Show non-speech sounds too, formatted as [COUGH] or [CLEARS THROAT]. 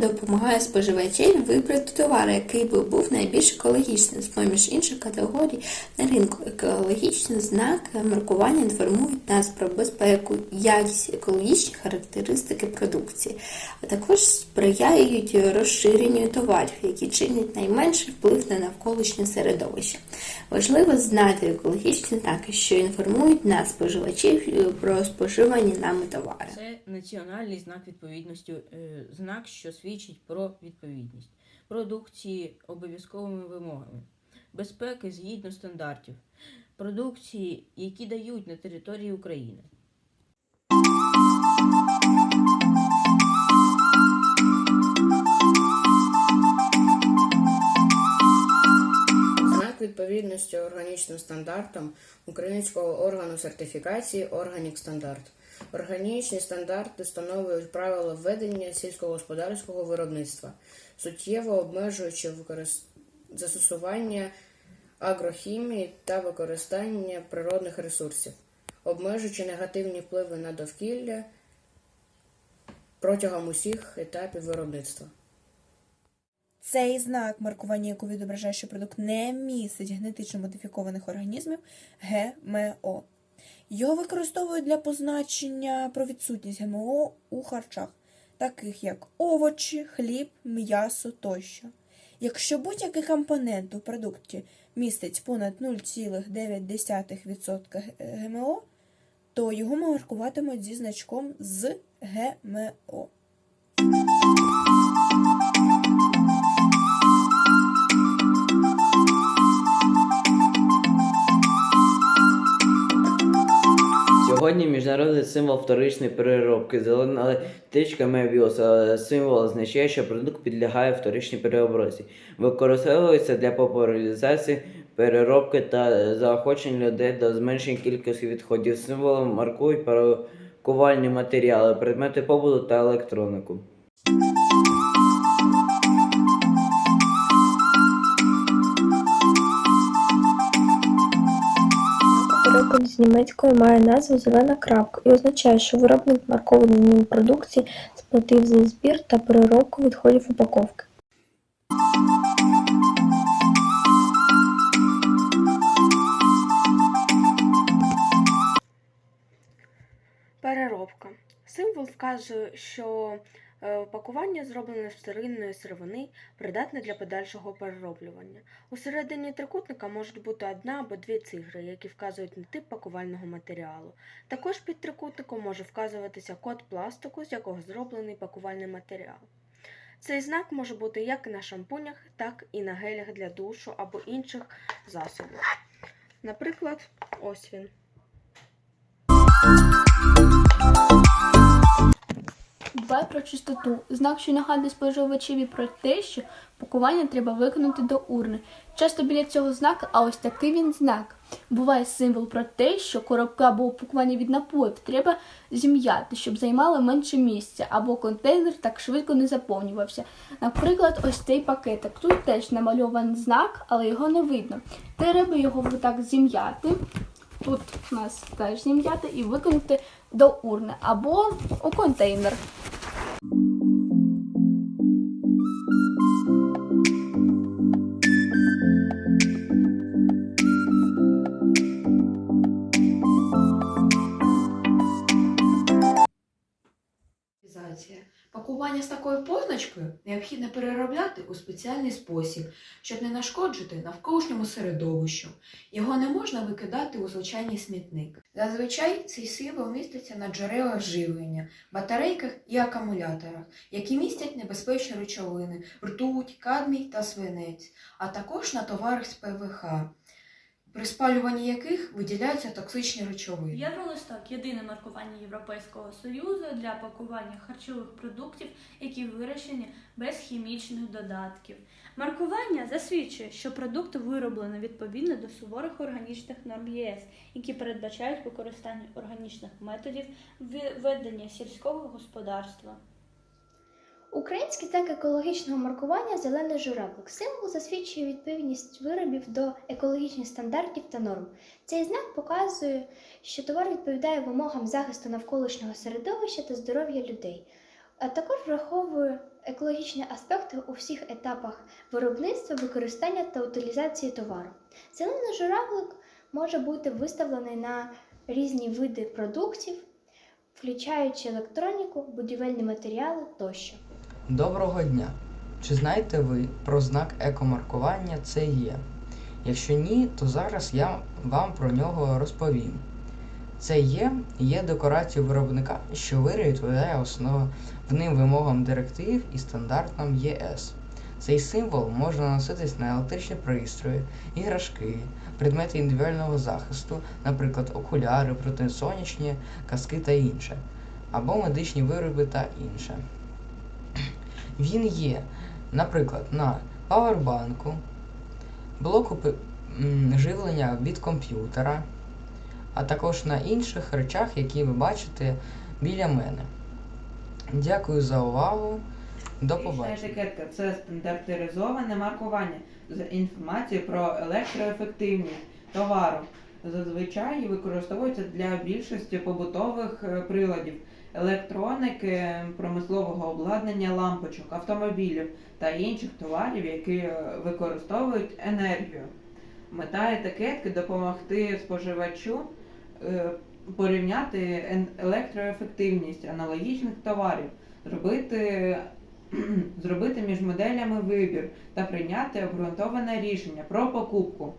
допомагає споживачеві вибрати товар, який би був найбільш екологічним. З поміж інших категорій на ринку екологічний знак маркування інформують нас про безпеку, якість, екологічні характеристики продукції, а також сприяють розширенню товарів, які чинять найменший вплив на навколишнє середовище. Важливо знати екологічні знаки, що інформують нас, споживачів, про споживані нами товари. Це національний знак відповідності, е, знак, що свідчить про відповідність продукції обов'язковими вимогами, безпеки згідно стандартів, продукції, які дають на території України. Відповідності органічним стандартам українського органу сертифікації Органік Стандарт. Органічні стандарти встановлюють правила ведення сільськогосподарського виробництва, суттєво обмежуючи застосування агрохімії та використання природних ресурсів, обмежуючи негативні впливи на довкілля протягом усіх етапів виробництва. Цей знак маркування, який відображає, що продукт не містить генетично модифікованих організмів ГМО. Його використовують для позначення про відсутність ГМО у харчах, таких як овочі, хліб, м'ясо тощо. Якщо будь-який компонент у продукті містить понад 0,9% ГМО, то його маркуватимуть зі значком з ГМО. Сьогодні символ вторичної переробки. Зелена тичка Мебіус символ означає, що продукт підлягає вторичній переобробці. Використовується для популяризації переробки та заохочення людей до зменшення кількості відходів. Символом маркують паркувальні матеріали, предмети побуту та електронику. Переклад з німецької має назву зелена крапка і означає, що виробник маркованої ним продукції сплатив за збір та переробку відходів упаковки. Переробка. Символ вказує, що пакування зроблене з вторинної сировини, придатне для подальшого перероблювання. У середині трикутника можуть бути одна або дві цифри, які вказують на тип пакувального матеріалу. Також під трикутником може вказуватися код пластику, з якого зроблений пакувальний матеріал. Цей знак може бути як на шампунях, так і на гелях для душу або інших засобів. Наприклад, ось він. Дбай про чистоту. Знак, що нагадує споживачеві про те, що пакування треба виконати до урни. Часто біля цього знака, а ось такий він знак. Буває символ про те, що коробка або пакування від напоїв треба зім'яти, щоб займало менше місця, або контейнер так швидко не заповнювався. Наприклад, ось цей пакетик. Тут теж намальований знак, але його не видно. Треба його так зім'яти. Тут у нас теж зім'яти і викинути до урни або у контейнер. Пакування з такою позначкою необхідно переробляти у спеціальний спосіб, щоб не нашкоджити навколишньому середовищу. Його не можна викидати у звичайний смітник. Зазвичай цей символ міститься на джерелах живлення, батарейках і акумуляторах, які містять небезпечні речовини, ртуть, кадмій та свинець, а також на товарах з ПВХ, при спалюванні яких виділяються токсичні речовини. Євролисток єдине маркування Європейського Союзу для пакування харчових продуктів, які вирощені без хімічних додатків. Маркування засвідчує, що продукт вироблено відповідно до суворих органічних норм ЄС, які передбачають використання органічних методів ведення сільського господарства. Український знак екологічного маркування зелений журавлик. Символ засвідчує відповідність виробів до екологічних стандартів та норм. Цей знак показує, що товар відповідає вимогам захисту навколишнього середовища та здоров'я людей, а також враховує екологічні аспекти у всіх етапах виробництва, використання та утилізації товару. Зелений журавлик може бути виставлений на різні види продуктів, включаючи електроніку, будівельні матеріали тощо. Доброго дня! Чи знаєте ви про знак екомаркування CE? Якщо ні, то зараз я вам про нього розповім. CE є є декорацією виробника, що відповідає основним вимогам директив і стандартам ЄС. Цей символ можна носитись на електричні пристрої, іграшки, предмети індивідуального захисту, наприклад, окуляри, протисонячні, каски та інше, або медичні вироби та інше. Він є, наприклад, на павербанку, блоку живлення від комп'ютера, а також на інших речах, які ви бачите біля мене. Дякую за увагу. До побачення. етикетка це стандартизоване маркування з інформацією про електроефективність товару. Зазвичай використовується для більшості побутових е, приладів, електроніки, промислового обладнання, лампочок, автомобілів та інших товарів, які е, використовують енергію. Мета етикетки допомогти споживачу е, порівняти електроефективність аналогічних товарів, зробити [CLEARS THROAT] зробити між моделями вибір та прийняти обґрунтоване рішення про покупку.